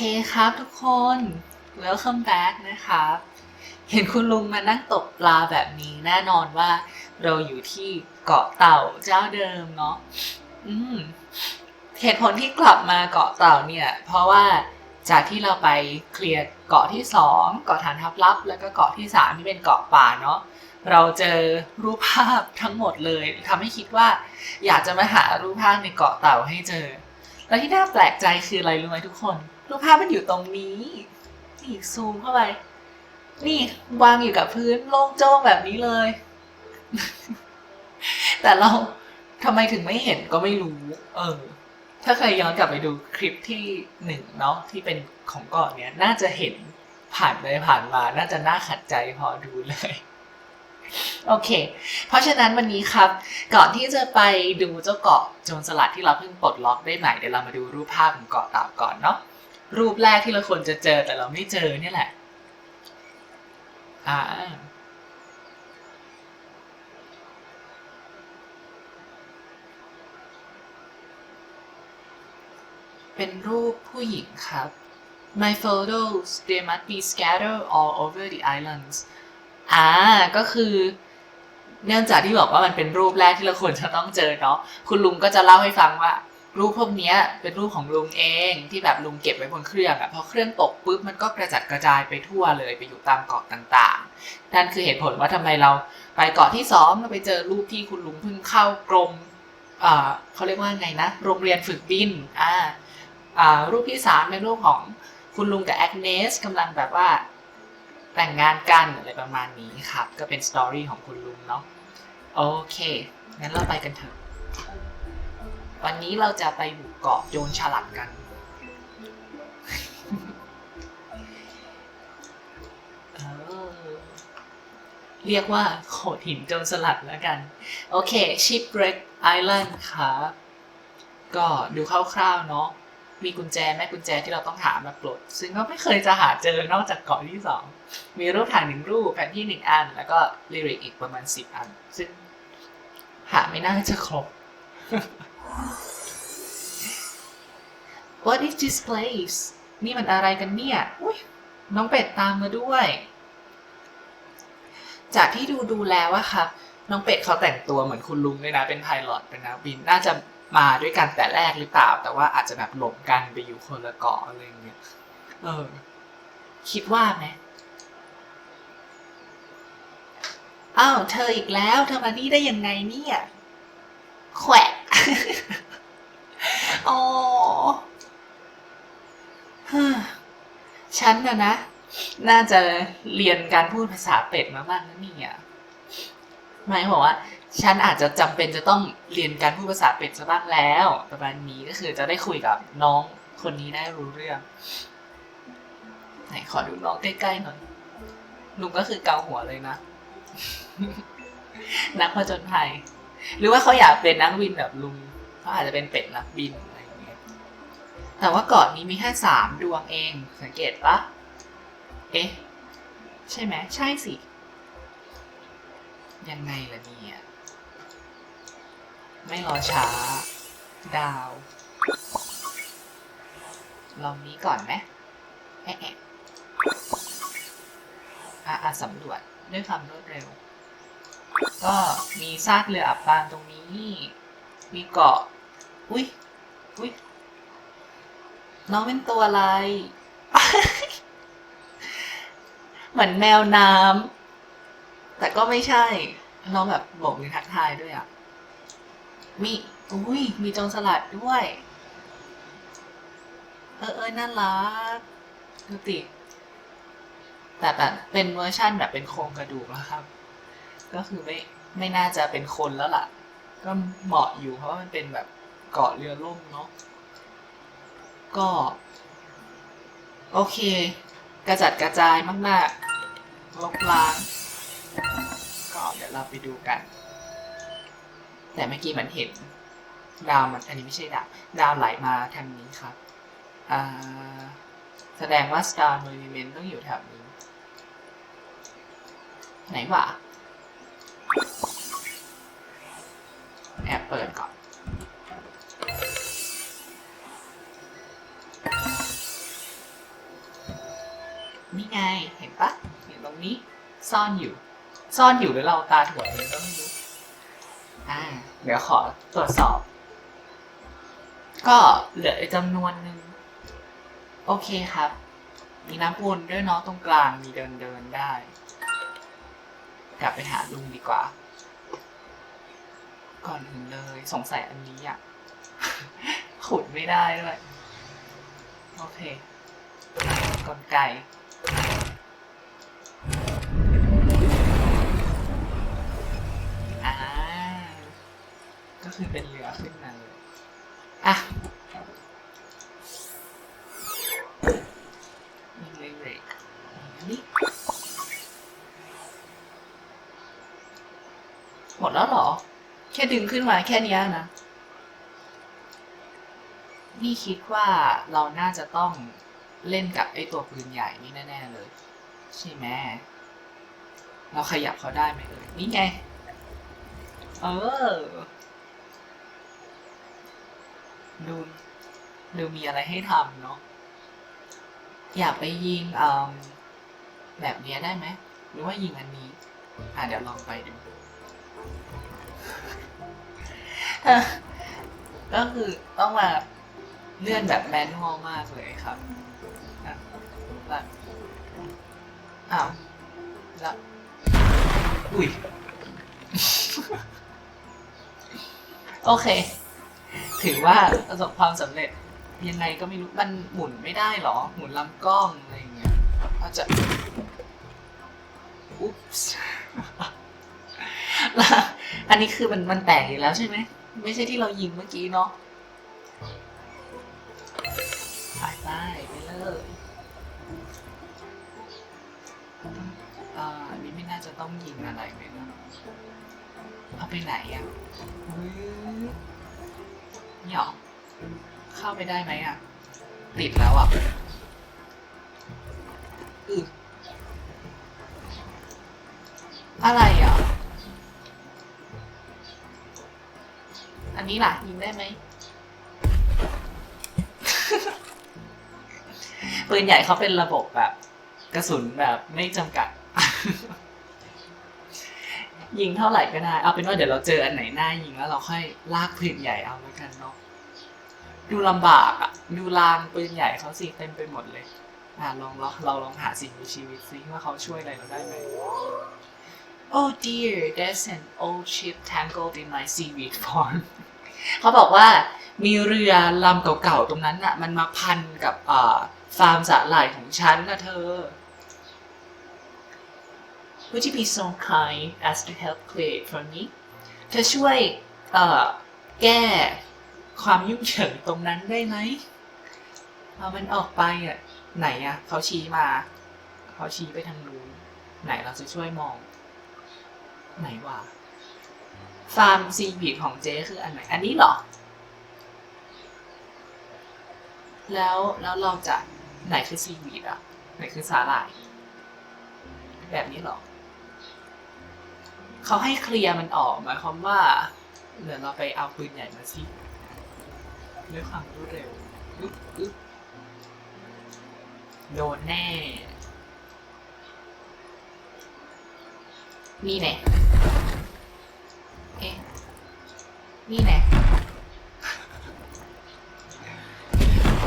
เคครับทุกคน welcome back นะครับ เห็นคุณลุงมานั่งตกปลาแบบนี้แน่นอนว่า เราอยู่ที่เกาะเต่าเจ้าเดิมเนาะอืมเหตุผลที่กลับมาเกาะเต่าเนี่ย เพราะว่าจากที่เราไปเคลียร์เกาะที่สองเกาะฐานทับลับ แล้วก็เกาะที่สามที่เป็นเกาะป่าเนาะเราเจอรูปภาพทั้งหมดเลยทำให้คิดว่า อยากจะมาหารูปภาพในเกาะเต่าให้เจอ แล้วที่น่าแปลกใจคืออะไรรู้ไหมทุกคน รูปภาพมันอยู่ตรงนี้นี่ซูมเข้าไป นี่วางอยู่กับพื้นโล่งโจ้งแบบนี้เลย แต่เราทำไมถึงไม่เห็นก็ไม่รู้ เออ ถ้าใครย้อนกลับไปดูคลิปที่หนึ่งเนาะที่เป็นของเก่อนเนี้ยน่าจะเห็นผ่านไปผ่านมา น่าจะน่าขัดใจพอดูเลย โอเค เพราะฉะนั้นวันนี้ครับ ก่อนที่จะไปดูเจ้าเกาะโจรสลัดที่เราเพิ่งปลดล็อกได้ใหม่เดี๋ยวเรามาดูรูปภาพของเกาะเต่าก่อนเนาะ รูปแรกที่เราควรจะเจอแต่เราไม่เจอเนี่ยแหละ อ่า เป็นรูปผู้หญิงครับ My photos they must be scattered all over the islands อ่า ก็คือเนื่องจากที่บอกว่ามันเป็นรูปแรกที่เราควรจะต้องเจอเนาะ คุณลุงก็จะเล่าให้ฟังว่า รูปพวกนี้เป็นรูปของลุงเองที่แบบลุงเก็บไว้บนเครื่องอะพอเครื่องตกปุ๊บมันก็กระจัดกระจายไปทั่วเลยไปอยู่ตามเกาะต่างๆ นั่นคือเหตุผลว่าทำไมเราไปเกาะที่สองเราไปเจอรูปที่คุณลุงเพิ่งเข้ากรมอ่าเขาเรียกว่าไงนะ โรงเรียนฝึกบินอ่าอ่ารูปที่สามเป็นรูปของคุณลุงกับแอคเนสกำลังแบบว่าแต่งงานกันอะไรประมาณนี้ครับ ก็เป็นสตอรี่ของคุณลุงเนาะโอเค งั้นเราไปกันเถอะ วันนี้เราจะไปบุกเกาะโจรฉลัดกัน เรียกว่าโขดหินโจรสลัดแล้วกัน โอเค Shipwreck Island ครับก็ดูคร่าวๆเนาะมีกุญแจแม่กุญแจที่เราต้องหามาปลด ซึ่งก็ไม่เคยจะหาเจอนอกจากเกาะที่สองมีรูปถ่ายหนึ่งรูปแผนที่หนึ่งอัน แล้วก็ลิริกอีกประมาณสิบอัน ซึ่งหาไม่น่าจะครบ What is this place นี่มันอะไรกันเนี่ยอุ้ยน้องเป็ดตามมาด้วย จากที่ดูดูแล้วอะครับน้องเป็ดเขาแต่งตัวเหมือนคุณลุงเลยนะ เป็นไพลอตเป็นนักบิน น่าจะมาด้วยกันแต่แรกหรือเปล่า แต่ว่าอาจจะแบบหลงกันไปอยู่คนละเกาะอะไรเงี้ย เออ คิดว่าไหมอ้าว เธออีกแล้ว เธอมานี่ได้ยังไงเนี่ย แขวะ ฉันนะนะ น่าจะเรียนการพูดภาษาเป็ดมาบ้างนะเนี่ยหมายความว่า ฉันอาจจะจำเป็นจะต้องเรียนการพูดภาษาเป็ดซะบ้างแล้ว ประมาณนี้ก็คือจะได้คุยกับน้องคนนี้ได้รู้เรื่องไหนขอดูน้องใกล้ๆหน่อยลุงก็คือเกาหัวเลยนะ นักผจญภัย หรือว่าเขาอยากเป็นนักบินแบบลุงเขาอาจจะเป็นเป็ดนักบินอะไรอย่างเงี้ยแต่ว่าเกาะนี้มีแค่สามดวงเอง สังเกตปะเอ๊ะใช่ไหมใช่สิ ยังไงล่ะเนี่ยไม่รอช้า ดาว ลองนี้ก่อนไหมแอะแอะอะอะสำรวจด้วยความรวดเร็ว ก็มีซากเรืออับปางตรงนี้ มีเกาะ อุ้ยอุ้ยน้องเป็นตัวอะไร เหมือนแมวน้ำ แต่ก็ไม่ใช่ น้องแบบโบกมือทักทายด้วยอะ มีอุ้ย มีจรสลัดด้วย เออเออน่ารักดูติแต่แบบเป็นเวอร์ชั่นแบบเป็นโครงกระดูกแล้วครับ ก็คือไม่ไม่น่าจะเป็นคนแล้วล่ะ ก็เหมาะอยู่เพราะว่ามันเป็นแบบเกาะเรือล่มเนาะก็ โอเค กระจัดกระจายมากๆลกล้างก็เดี๋ยวเราไปดูกัน แต่เมื่อกี้มันเห็น ดาวมันอันนี้ไม่ใช่ดาวดาวไหลมาทางนี้ครับแสดงว่า Star Monument ต้องอยู่แถวนี้ ไหนวะ แอบเปิดก่อน นี่ไง เห็นปะเห็นตรงนี้ ซ่อนอยู่ ซ่อนอยู่หรือเราตาถั่วเองก็ไม่รู้อ่า เดี๋ยวขอตรวจสอบ ก็เหลือจำนวนหนึ่ง โอเคครับ มีน้ำวนด้วยเนาะตรงกลาง มีเดินเดินได้ กลับไปหาลุงดีกว่า ก่อนอื่นเลยสงสัยอันนี้อะ ขุดไม่ได้ด้วย โอเคกลไกอ่าก็คือเป็นเรือขึ้นมาเลย อะมีเลยเลยนี่หมดแล้วเหรอ แค่ ดึงขึ้นมาแค่นี้นะ นี่คิดว่าเราน่าจะต้องเล่นกับไอ้ตัวปืนใหญ่นี่แน่ๆเลย ใช่ไหมเราขยับเขาได้ไหมเอ่ยนี่ไง เออ ดูดูมีอะไรให้ทำเนาะอยากไปยิงเอ่มแบบนี้ได้ไหม หรือว่ายิงอันนี้ อะเดี๋ยวลองไปดู ก็คือต้องมาเลื่อนแบบแมนนวลมากเลยครับอะแล้วอ้าวแล้วอุ้ย โอเค ถือว่าประสบความสำเร็จยังไงก็ไม่รู้ มันหมุนไม่ได้หรอ หมุนลำกล้องอะไรอย่างเงี้ยอาจะ อุ๊ปส์อันนี้คือมันมันแตกอีกแล้วใช่ไหม ไม่ใช่ที่เรายิงเมื่อกี้เนาะไปไปไปเลยอ่าอันนี้ไม่น่าจะต้องยิงอะไรไหมนะเอาไปไหนอะอุ๊ยนี่หรอเข้าไปได้ไหมอะ ติดแล้วอะอืออะไรอะ อันนี้ล่ะยิงได้ไหม ปืนใหญ่เขาเป็นระบบแบบ กระสุนแบบไม่จำกัด ยิงเท่าไหร่ก็ได้ เอาเป็นว่าเดี๋ยวเราเจออันไหนหน้ายิงแล้วเราค่อยลากปืนใหญ่เอาแล้วกันเนาะดูลำบากอะดูลานปืนใหญ่เขาสิเต็มไปหมดเลย อะลองเราลองหาสิ่งมีชีวิตซิว่าเขาช่วยอะไรเราได้ไหม Oh dear there's an old ship tangled in my seaweed farm เขาบอกว่ามีเรือลำเก่าๆตรงนั้นน่ะ มันมาพันกับอ่าฟาร์มสาหร่ายของฉันนะเธอ Would you be so kind as to help clear it for me เธอช่วยเอ่อแก้ความยุ่งเหยิงตรงนั้นได้ไหมเอามันออกไปอะไหนอะเขาชี้มาเขาชี้ไปทางนู้นไหนเราจะช่วยมอง ไหนวะ ฟาร์มซีบีดของเจ๊คืออันไหน อันนี้เหรอ แล้วแล้วเราจะไหนคือซีบีดอะ ไหนคือสาหร่าย แบบนี้เหรอ เขาให้เคลียร์มันออกหมายความว่าเดี๋ยวเราไปเอาปืนใหญ่มาสิด้วยความรวดเร็วอึ๊บอึ๊บโดนแน่ นี่แน่ เอ๊นี่แน่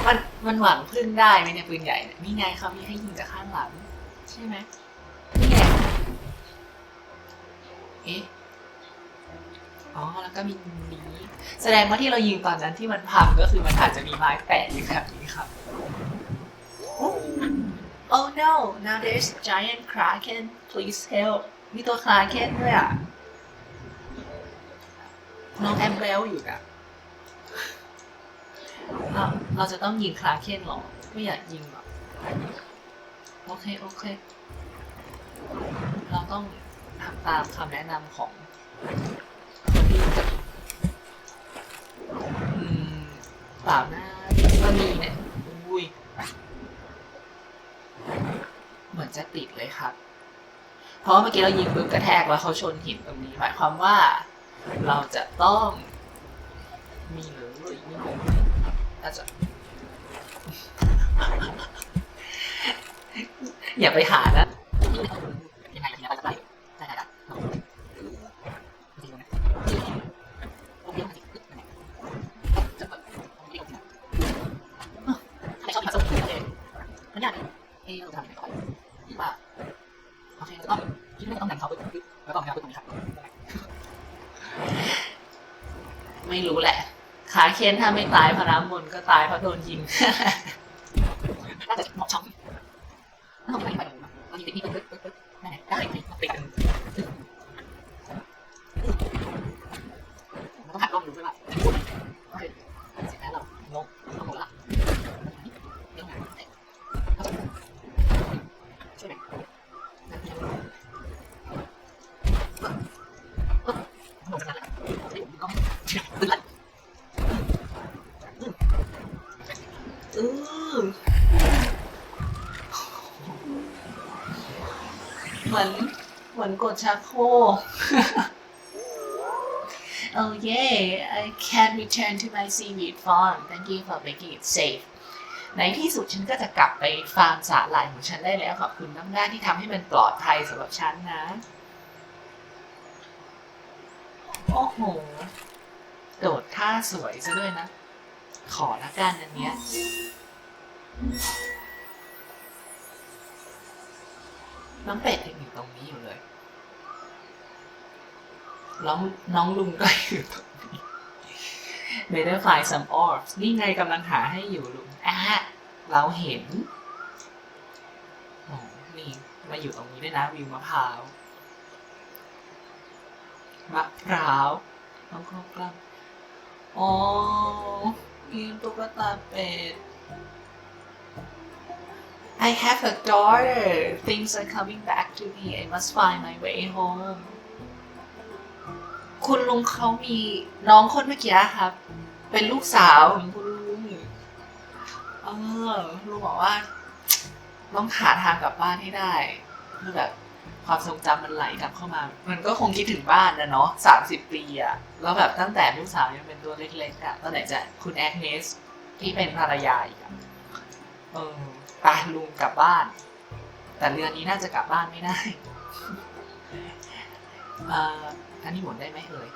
มันมันหวังพึ่งได้ไหมเนี่ยปืนใหญ่เนี่ยนี่ไงเขามีให้ยิงจากข้างหลัง ใช่ไหมนี่ไงเอ๊ะอ๋อแล้วก็มีนี้แสดงว่าที่เรายิงตอนนั้นที่มันพังก็คือมันอาจจะมีไม้แปะอยู่แบบนี้ครับ Oh no now there's giant kraken please help มีตัวคลาเคนด้วยอะ น้องแอมเบลอยู่อะเราเราจะต้องยิงคลาเคนหรอ ไม่อยากยิงหรอ โอเค โอเค เราต้องทำตามคำแนะนำของคนที่จะอืมเปล่านะก็มีเนี่ยอุ้ยเหมือนจะติดเลยครับ เพราะเมื่อกี้เรายิงปืนกระแทกแล้วเขาชนหินตรงนี้หมายความว่า เราจะต้อง มีหรือหรือมีหรือน่าจะอย่าไปหานะยังไงยังไงไปได้ได้ได้ใครชอบมาส่งเองมันยากให้เราทำยังไงต่อว่าโอเคต้องคิดว่าต้องดันเขาไปแล้วต้องทำตรงนี้ครับ ไม่รู้แหละ ขาเคนถ้าไม่ตายพระน้ำมนต์ก็ตายเพราะโดนยิง เหมือนเหมือนกดชักโครก oh yay I can return to my seaweed farm thank you for making it safe ในที่สุดฉันก็จะกลับไปฟาร์มสาหร่ายของฉันได้แล้วขอบคุณน้ำหน้าที่ทำให้มันปลอดภัยสำหรับฉันนะ โอ้โห โดดท่าสวยซะด้วยนะ ขอละกันอันเนี้ย น้องเป็ดยังอยู่ตรงนี้อยู่เลย น้องน้องลุงก็อยู่ตรงนี้ Better find some orbs นี่ไงกำลังหาให้อยู่ลุงอะเราเห็นโอ้นี่มาอยู่ตรงนี้ด้วยนะวิวมะพร้าวมะพร้าวน้องครบกล้ำอ๋อมีตุ๊กตาเป็ด I have a daughter. Things are coming back to me. I must find my way home. คุณลุงเขามีน้องคนเมื่อกี้ครับ เป็นลูกสาวของคุณลุง เออลุงบอกว่า ต้องหาทางกลับบ้านให้ได้คือแบบความทรงจำมันไหลกลับเข้ามา มันก็คงคิดถึงบ้านนะเนาะสามสิบปีอะแล้วแบบตั้งแต่ลูกสาวยังเป็นตัวเล็กๆอะตั้งแต่จะคุณแอกเนสที่เป็นภรรยาอีกอะเออ ไปลุงกลับบ้าน แต่เรือนนี้น่าจะกลับบ้านไม่ได้เอ่ออันนี้หมุนได้ไหมเอ่ย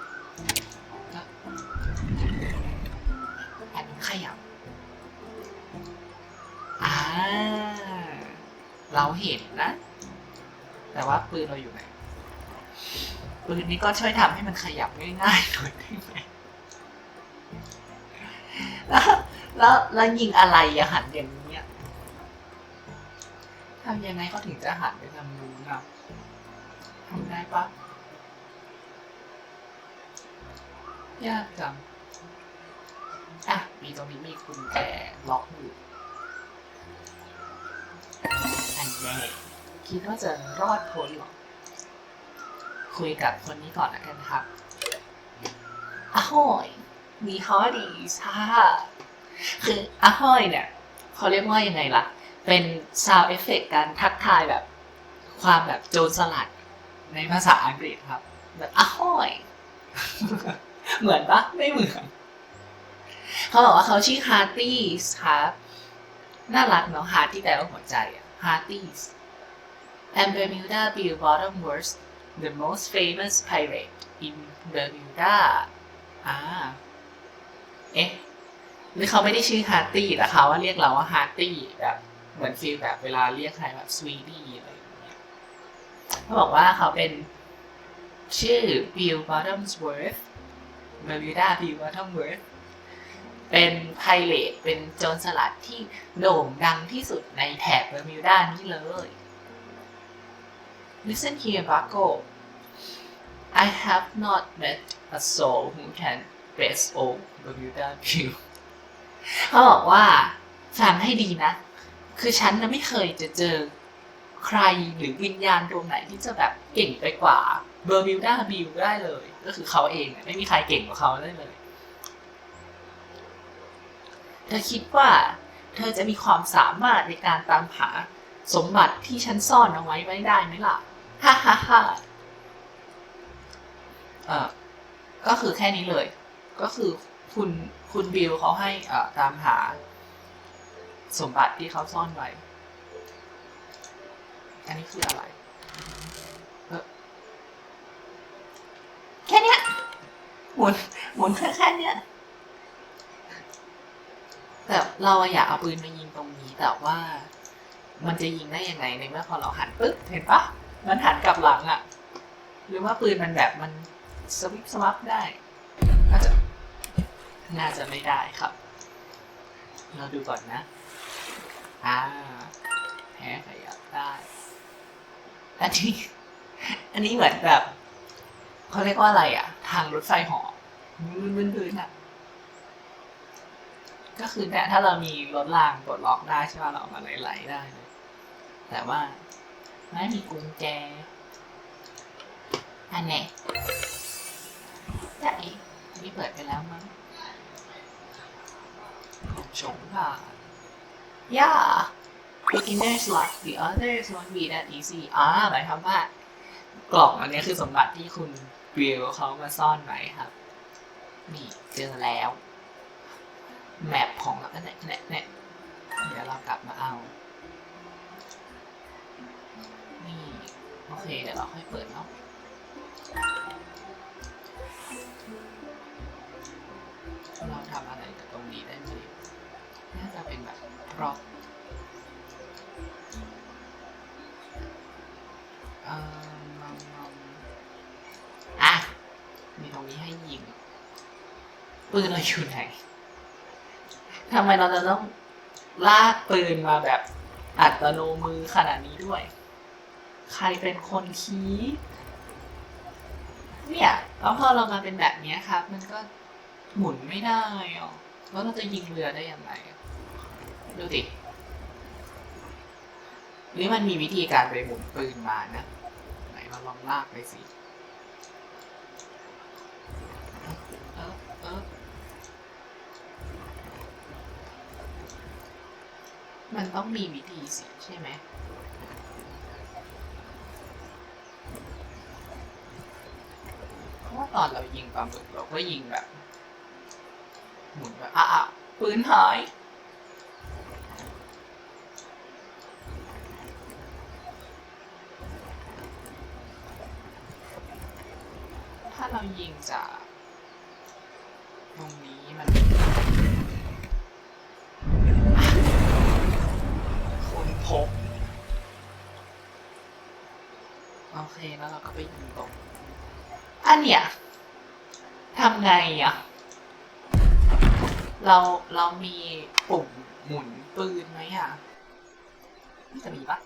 อันนี้ขยับอ่าเราเห็นนะ แต่ว่าปืนเราอยู่ไหนปืนนี้ก็ช่วยทำให้มันขยับง่ายๆหน่อยได้ไหมแล้วแล้วยิงอะไรอะหันอย่าง ทำยังไงเขาถึงจะหันไปทางนู้นอะทำได้ปะยากจังอะ มีตรงนี้มีกุญแจล็อกอยู่ อันแน่คิดว่าจะรอดพ้นเหรอ คุยกับคนนี้ก่อนนะกันครับอะโฮยมีฮอดีซ่าคืออะโฮยเนี่ย เขาเรียกว่ายังไงล่ะ เป็นซาวเอฟเฟกการทักทายแบบ ความแบบโจรสลัดในภาษาอังกฤษครับ แบบอ้อย เหมือนปะไม่เหมือนเขาบอกว่าเขาชื่อฮาร์ตี้ครับน่ารักเนาะฮาร์ที่แปลว่าหัวใจอะฮาร์ตี้ and Bermuda Bill Bottomworth the most famous pirate in Bermuda อ่าเอ๊ะหรือเขาไม่ได้ชื่อฮาร์ตี้แต่เขาว่าเรียกเราว่าฮาร์ตี้แบบ เหมือนฟีลแบบเวลาเรียกใครแบบสวีดี้อะไรอย่างเงี้ยเขาบอกว่าเขาเป็นชื่อ Bill Bottomsworth Bermuda Bill Bottomworth เป็นไพเรตเป็นโจรสลัดที่โด่งดังที่สุดในแถบเบอร์มิวดานี่เลย Listen here, Bucko. I have not met a soul who can best old Bermuda Bill. เขาบอกว่าฟังให้ดีนะ คือฉันนะไม่เคยจะเจอใครหรือวิญญาณดวงไหนที่จะแบบเก่งไปกว่าเบอร์มิวดาบิลได้เลย ก็คือเขาเองไม่มีใครเก่งกว่าเขาได้เลย เธอคิดว่า เธอจะมีความสามารถในการตามหาสมบัติที่ฉันซ่อนเอาไว้ไว้ได้ไหมล่ะ ฮ่าฮ่าฮ่าเออก็คือแค่นี้เลย ก็คือคุณคุณบิลเขาให้ตามหา สมบัติที่เขาซ่อนไว้ อันนี้คืออะไรเออแค่เนี้ยหมุนหมุนแค่แค่เนี้ยแต่เราอะอยากเอาปืนมายิงตรงนี้แต่ว่า มันจะยิงได้ยังไงในเมื่อพอเราหันปึ๊บเห็นปะมันหันกลับหลังอะหรือว่าปืนมันแบบมันสวิปสวับได้น่าจะน่าจะไม่ได้ครับ เราดูก่อนนะ อ่าแพ้ขยับได้อันนี้อันนี้เหมือนแบบเขาเรียกว่าอะไรอะ ทางรถไฟหอมึนๆพื้นอะ ก็คือเนี่ยถ้าเรามีรถรางกดล็อกได้ใช่ป่ะเราเอมาไหลๆได้เลยแต่ว่าไม่มีกุญแจ อันไหนจะเอ๊ะอันนี้เปิดไปแล้วมั้งชงค่ะ yeah beginners luck the others won't be that easy อ่าหมายความว่ากล่องอันนี้คือสมบัติที่คุณวิวเขามาซ่อนไว้ครับ นี่เจอแล้วแมปของเราเนี่ยเนี่ยเนี่ยเดี๋ยวเรากลับมาเอา นี่ โอเค เดี๋ยวเราค่อยเปิดเนาะเราทำอะไรกับตรงนี้ได้ไหม น่าจะเป็นแบบร็อพเอ่อมองมองอะมีตรงนี้ให้ยิงปืนเราอยู่ไหนทำไมเราจะต้องลากปืนมาแบบอัตโนมือขนาดนี้ด้วย ใครเป็นคนคีย์เนี่ยแล้วพอเรามาเป็นแบบนี้ครับ มันก็หมุนไม่ได้อะแล้วเราจะยิงเรือได้อยังไงอะ ดูดิหรือมันมีวิธีการไปหมุนปืนมานะ ไหนเราลองลากไปสิเออเออมันต้องมีวิธีสิใช่ไหมเพราะว่าตอนเรายิงปลาหมึกเราก็ยิงแบบหมุนแบบอะอะปืนหาย เรายิงจากตรงนี้มันคนพบโอเคแล้วเราก็ไปยิงตรงอันเนี้ยทำไงอะ เราเรามีปุ่มหมุนปืนไหมอะจะมีปะ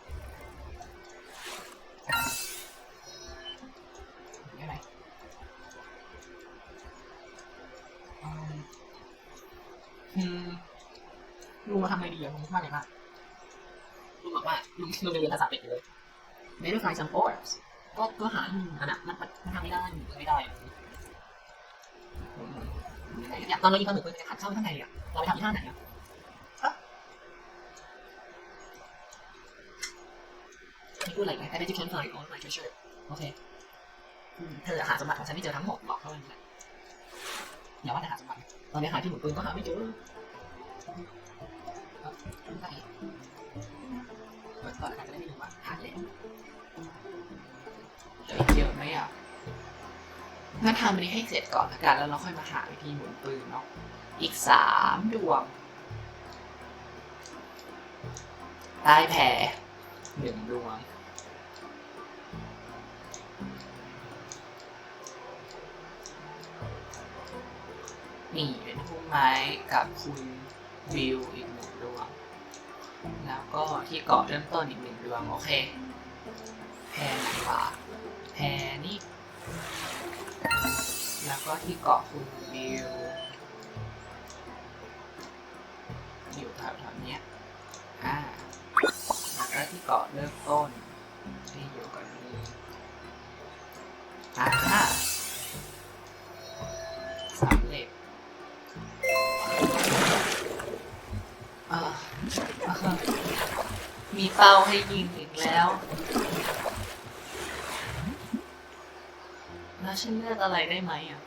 อืมลุงมาทำอะไรดีอะลุงว่าไงบ้างลุงบอกว่าลุงลุงเรียนภาษาเป็ดอยู่เลย verify some forms ก็ก็หาอืมอันนั้นมันมันมันทำไม่ได้มันไม่ได้อืมเนี่ยตอนเรายิงปลาหมึกปืนจะขัดเข้าไปข้างในอะเราไปทำที่ท่าไหนอะอะมีพูดอะไรไหม I bet you can find all my treasure โอเคอืมเธอหาสมบัติของฉันไม่เจอทั้งหมดหรอกเท่านั้นแหละ อย่าว่าแต่หาสมบัติตอนนี้หาที่หมุนปืนก็หาไม่เจอเด้เปิดก่อนแล้วกันจะได้ไม่รู้ว่าหาแล้วเหลืออีกเยอะไหมอะงั้นทำอันนี้ให้เสร็จก่อนละกัน แล้วเราค่อยมาหาวิธีหมุนปืนเนาะ อีกสามดวง ใต้แพรหนึ่งดวง นี่เป็นพุ่มไม้กับคุณวิวอีกหนึ่งดวง แล้วก็ที่เกาะเริ่มต้นอีกหนึ่งดวง โอเคแพรไหนวะแพรนี่ แล้วก็ที่เกาะคุณวิวอยู่แถวๆนี้อ่าแล้วก็ที่เกาะเริ่มต้นที่อยู่กันนี้อ่า มีเป้าให้ยิงอีกแล้ว แล้วฉันเลือกอะไรได้ไหมอะ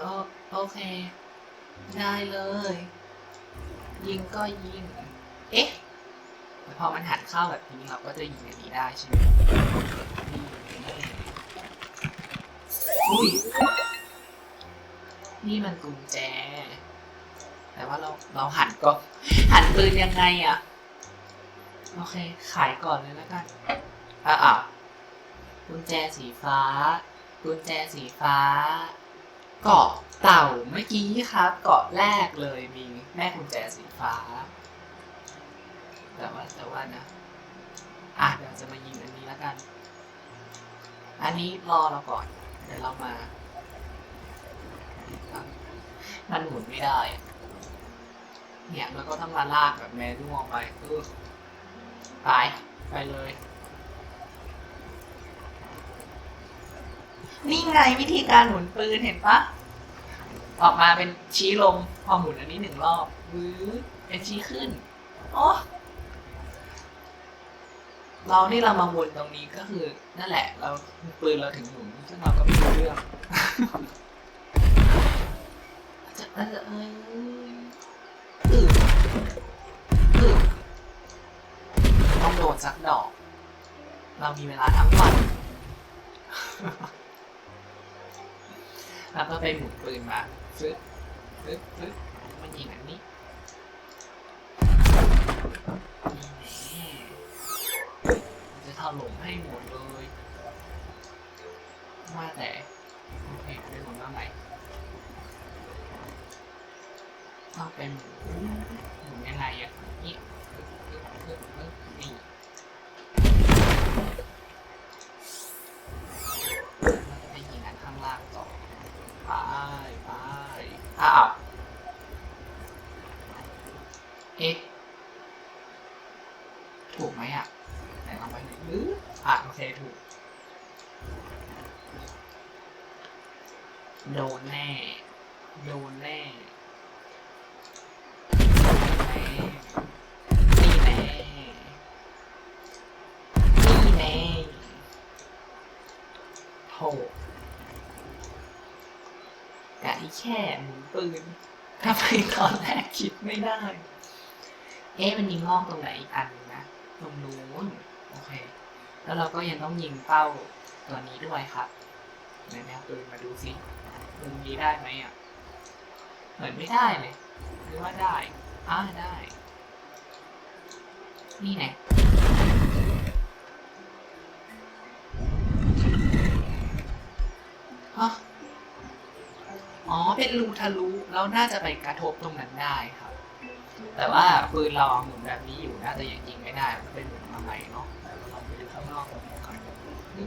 ก็โอเค ได้เลย ยิงก็ยิง เอ๊ะแต่พอมันหันเข้าแบบนี้เราก็จะยิงอันนี้ได้ใช่ไหมอุ้ย นี่มันกุญแจ แต่ว่าเราเราหันก็หันปืนยังไงอะโอเค ขายก่อนเลยแล้วกันอะอะกุญแจสีฟ้า กุญแจสีฟ้า เกาะเต่าเมื่อกี้ครับ เกาะแรกเลยมีแม่กุญแจสีฟ้า แต่ว่าแต่ว่านะอะเดี๋ยวจะมายิงอันนี้แล้วกัน อันนี้รอเราก่อน เดี๋ยวเรามา มันหมุนไม่ได้อะ เนี่ยแล้วก็ต้องมาลากแบบแมนนวลไปเออไปไปเลย นี่ไงวิธีการหมุนปืนเห็นปะออกมาเป็นชี้ลงพอหมุนอันนี้หนึ่งรอบวื้อเป็นชี้ขึ้นโอ้เรานี่เรามาวนตรงนี้ก็คือนั่นแหละ เราปืนเราถึงหมุนซึ่งเราก็ไม่รู้เรื่องจะเออ ต้องโดนสักดอก เรามีเวลาทั้งวันแล้วก็ไปหมุนปืนมาฟึ๊บฟึ๊บฟึ๊บมันยิงอันนี้มีแน่มันจะถล่มให้หมดเลยว่าแต่โอเคไปหมุนมาใหม่ต้องเป็นหมูหมูยังไงอะนี่ปึ๊บปึ๊บปึ๊บปึ๊บนี่แล้วก็ไปยิงอันข้างล่างต่อไปไปอ้าวเอ๊ะถูกไหมอะไหนลองไปหน่อยหรืออะโอเคถูก โดนแน่ โดนแน่ นี่แน่ นี่แน่โถกะที่ แค่หมุนปืนทำไมตอนแรกคิดไม่ได้ เอ๊ะมันยิงงอกตรงไหนอีกอันนึงนะตรงนู้นโอเค แล้วเราก็ยังต้องยิงเป้าตัวนี้ด้วยครับไหนแมวปืนมาดูสิปืนนี้ได้ไหมอะเหมือนไม่ได้เลยหรือว่าได้อ่าได้ นี่ไงฮะ อ๋อเป็นรูทะลุแล้วน่าจะไปกระทบตรงนั้นได้ครับ แต่ว่าปืนเราหมุนแบบนี้อยู่น่าจะยังยิงไม่ได้มันเป็นหมุนอะไรเนาะแต่เราลองไปดูข้างนอกก่อนครับนี่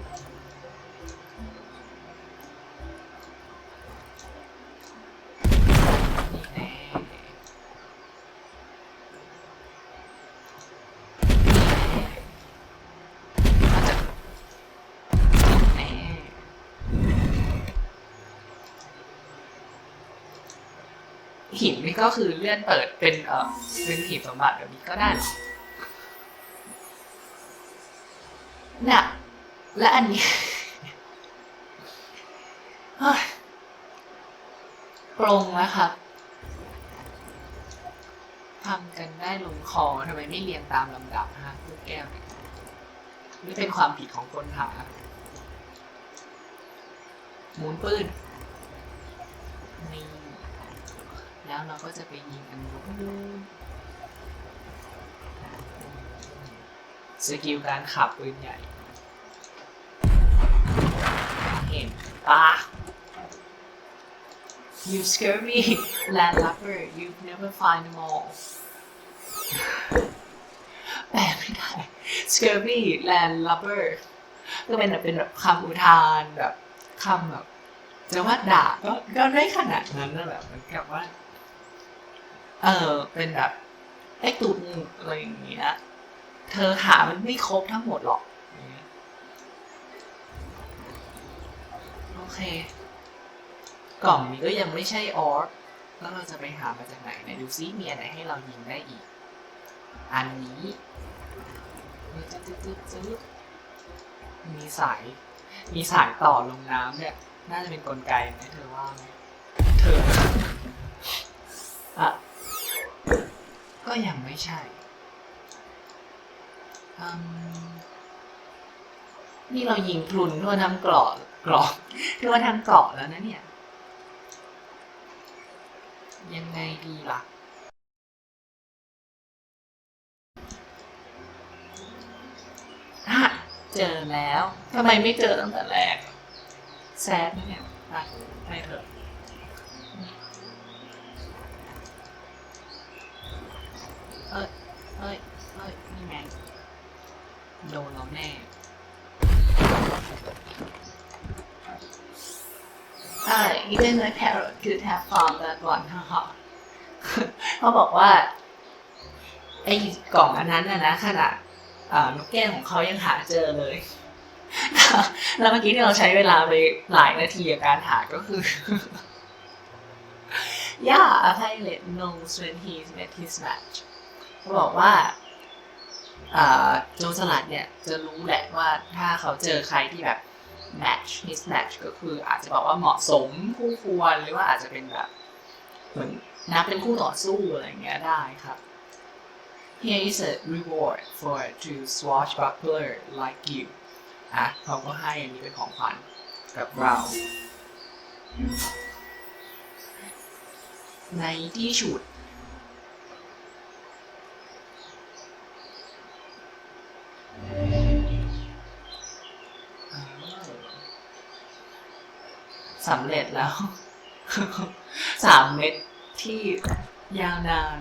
หินนี่ก็คือเลื่อนเปิดเป็นเอ่อเป็นหีบสมบัติแบบนี้ก็ได้เหรอน่ะและอันนี้เฮ้ยปรงแล้วครับทำกันได้ลงคอทำไมไม่เรียงตามลำดับฮะลูกแก้วเนี่ยนี่เป็นความผิดของคนหาหมุนปืนนี่ แล้วเราก็จะไปยิงอันนู้นสกิลการขับปืนใหญ่เห็นปะ You scare me landlubber you never find them all แปลไม่ได้ scurvy landlubber ก็เป็นแบบเป็นแบบคำอุทานแบบคำแบบจะว่าด่าก็ก็ไม่ขนาดนั้นนะแบบเหมือนกับว่า เออ เป็นแบบไอ้ตุนอะไรอย่างเงี้ย เธอหามันไม่ครบทั้งหมดหรอก โอเค กล่องนี้ก็ยังไม่ใช่ออร์แล้วเราจะไปหามาจากไหนไหนดูซิมีอะไรให้เรายิงได้อีก อันนี้จึ๊ดจึ๊ดจึ๊ดมีสาย มีสายต่อลงน้ำเนี่ย น่าจะเป็นกลไกไหมเธอว่าไหมเธอ อะ ก็ยังไม่ใช่อืมนี่เรายิงพลุนทั่วทั้งเกรอบกรอบทั่วทั้งเกาะแล้วนะเนี่ย ยังไงดีล่ะอะเจอแล้วทำไมไม่เจอตั้งแต่แรกแซดนะเนี่ยไปเถอะ เอ้ย เอ้ยเอ้ยนี่ไงโดนเราแน่อ่ even the parrot could have found that one ฮ่าเขาบอกว่า ไอ้กล่องอันนั้นน่ะนะขนาดนกแก้วของเขายังหาเจอเลย แล้วเมื่อกี้ที่เราใช้เวลาไปหลายนาทีกับการหาก็คือ Yeah a pilot knows when he's met his match เขาบอกว่าโจรสลัดเนี่ยจะรู้แหละว่าถ้าเขาเจอใครที่แบบ match his match ก็คืออาจจะบอกว่าเหมาะสมคู่ควรหรือว่าอาจจะเป็นแบบเหมือนนับเป็นคู่ต่อสู้อะไรเงี้ยได้ครับ Here is a reward for true swashbuckler like you อะเขาก็ให้อันนี้เป็นของขวัญกับเรา ในที่ฉุด สำเร็จแล้วสามเม็ดที่ยาวนาน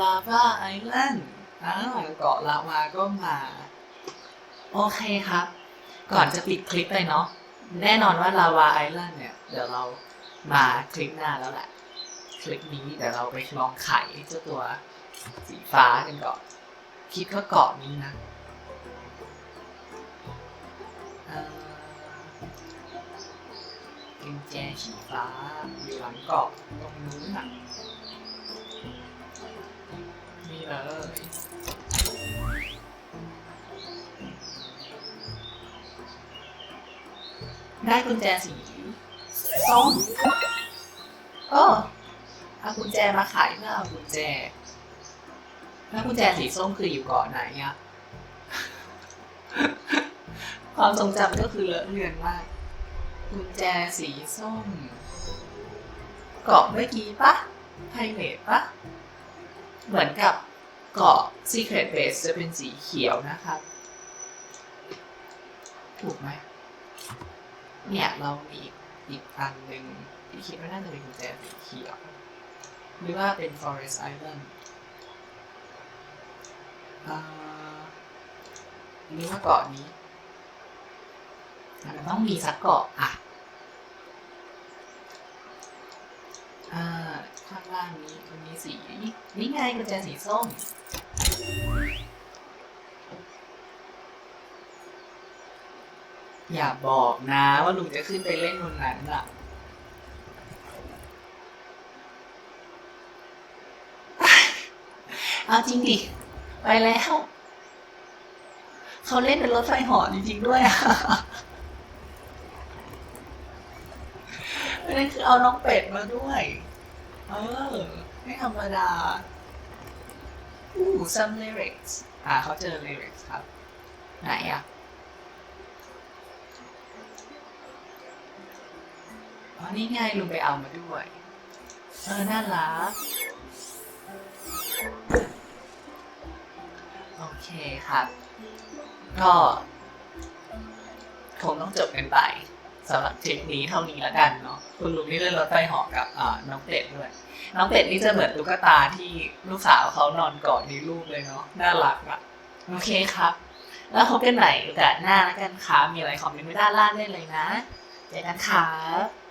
ลา v าไอแลนด์อ้าเกาะลาวาก็มา โอเคครับ ก่อนจะปิดคลิปไปเนาะแน่นอนว่าลาวาไอแลนด์เนี่ย เดี๋ยวเรามาคลิปหน้าแล้วแหละ คลิปนี้เดี๋ยวเราไปลองไขเจ้าตัวสีฟ้ากันก่อน คิดว่าเกาะนี้นะเอ่อกุญแจสีฟ้าอยู่หลังเกาะตรงนู้นน่ะนี่เลยได้กุญแจสีส้มเออ เอากุญแจมาขายเพื่อเอากุญแจ แล้วกุญแจสีส้มคืออยู่เกาะไหนอะความทรงจำก็คือเลอะเลือนมากกุญแจสีส้ม เกาะเมื่อกี้ปะไพเรตปะเหมือนกับเกาะ Secret Base จะเป็นสีเขียวนะครับ ถูกไหม เนี่ย เรามีอีกอีกอันหนึ่งที่คิดว่าน่าจะเป็นกุญแจสีเขียว หรือว่าเป็น Forest Island หรือว่าเกาะนี้มันต้องมีสักเกาะอะข้างล่างนี้ตรงนี้สีนี่ไงกุญแจสีส้มอย่าบอกนะว่าลุงจะขึ้นไปเล่นบนนั้นอะ เอาจริงดิ ไปแล้ว เขาเล่นเป็นรถไฟหอจริงๆด้วยอะนั่นคือเอาน้องเป็ดมาด้วย เออ ไม่ธรรมดา อู้ some lyrics อ่าเขาเจอ lyrics ครับ ไหนอะอ๋อนี่ไงลุงไปเอามาด้วย เออน่ารัก โอเคครับ ก็คงต้องจบกันไปสำหรับทริปนี้เท่านี้แล้วกันเนาะคุณลุงนี่เล่นรถไฟเหอกับอ่าน้องเป็ดด้วย น้องเป็ดนี่จะเหมือนตุ๊กตาที่ลูกสาวเขานอนกอดในรูปเลยเนาะน่ารักอะโอเคครับ แล้วพบกันใหม่โอกาสหน้าแล้วกันค่ะมีอะไรคอมเมนต์ไว้ด้านล่างได้เลยนะเจอกันครับ